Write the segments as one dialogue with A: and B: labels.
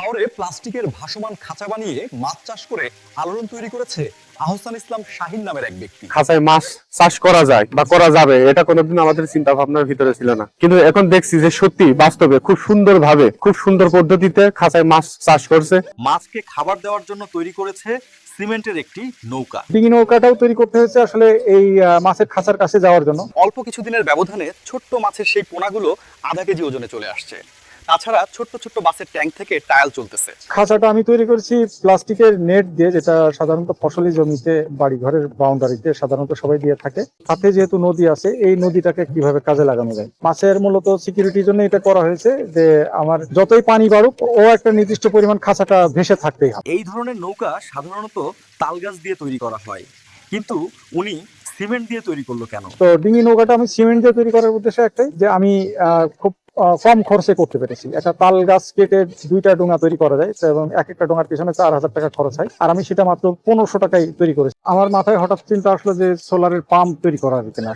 A: হাওরে প্লাস্টিকের ভাসমান খাঁচা বানিয়ে মাছ চাষ করে আলোড়ন তৈরি করেছে আহসান ইসলাম শাহিন নামের এক ব্যক্তি।
B: খাঁচায় মাছ চাষ করা যায় বা করা যাবে এটা কোনোদিন আমাদের চিন্তা ভাবনার ভিতরে ছিল না। কিন্তু এখন দেখছি যে সত্যি বাস্তবে খুব সুন্দর ভাবে খুব সুন্দর পদ্ধতিতে খাঁচায় মাছ চাষ করছে।
A: মাছকে খাবার দেওয়ার জন্য তৈরি করেছে সিমেন্টের একটি নৌকা।
C: ডিঙি নৌকাটাও তৈরি করতে হয়েছে আসলে এই মাছের খাঁচার কাছে যাওয়ার জন্য।
A: অল্প কিছুদিনের ব্যবধানে ছোট্ট মাছের সেই পোনাগুলো আধা কেজি ওজনে চলে আসছে। তাছাড়া ছোট্ট ছোট্ট বাসের ট্যাঙ্ক থেকে টায়াল চলতেছে।
C: খাঁচাটা আমি তৈরি করেছি প্লাস্টিকের নেট দিয়ে যেটা সাধারণত ফসলি জমিতে বাড়ি ঘরের বাউন্ডারিতে সাধারণত সবাই দিয়ে থাকে। সাথে যেহেতু নদী আছে এই নদীটাকে কীভাবে কাজে লাগানো যায়? মাছের মূলত সিকিউরিটির জন্য এটা করা হয়েছে যে আমার যতই পানি বাড়ুক ও একটা নির্দিষ্ট পরিমাণ খাঁচাটা ভেসে থাকতেই হবে।
A: এই ধরনের নৌকা সাধারণত তালগাছ দিয়ে তৈরি করা হয়। কিন্তু উনি সিমেন্ট দিয়ে তৈরি করল কেন?
C: তো ডিঙি নৌকাটা আমি সিমেন্ট দিয়ে তৈরি করার উদ্দেশ্য একটাই যে আমি আহ, খুব কম খরচে করতে পেরেছি। একটা তাল গাছ কেটে দুইটা ডোঙা তৈরি করা যায় এবং এক একটা ডোঙার পিছনে চার হাজার টাকা খরচ হয়। আর আমি সেটা মাত্র পনেরোশো টাকায় তৈরি করেছি। আমার মাথায় হঠাৎ চিন্তা আসলো যে সোলারের পাম্প তৈরি করা যায় কিনা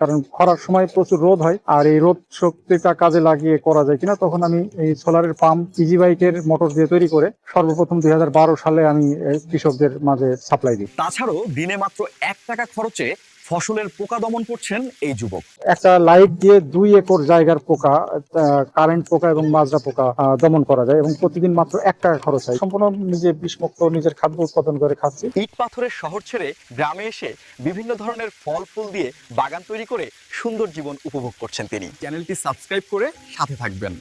C: কারণ খরার সময় প্রচুর রোদ হয়, আর এই রোদ শক্তিটা কাজে লাগিয়ে করা যায় কিনা, তখন আমি এই সোলারের পাম্প ইজি বাইকের মোটর দিয়ে তৈরি করে সর্বপ্রথম দুই হাজার বারো সালে আমি কৃষকদের মাঝে সাপ্লাই দিই।
A: তাছাড়াও দিনে মাত্র এক টাকা খরচে ফসলের পোকা দমন করছেন এই যুবক।
C: একটা লাইট দিয়ে দুই একর জায়গার পোকা কারেন্ট পোকা এবং মাজরা পোকা দমন করা যায় এবং প্রতিদিন মাত্র এক টাকা খরচ হয়। সম্পূর্ণ নিজে বিষমুক্ত নিজের খাদ্য উৎপাদন করে খাচ্ছি।
A: ইট পাথরের শহর ছেড়ে গ্রামে এসে বিভিন্ন ধরনের ফল ফুল দিয়ে বাগান তৈরি করে সুন্দর জীবন উপভোগ করছেন তিনি। চ্যানেলটি সাবস্ক্রাইব করে সাথে থাকবেন।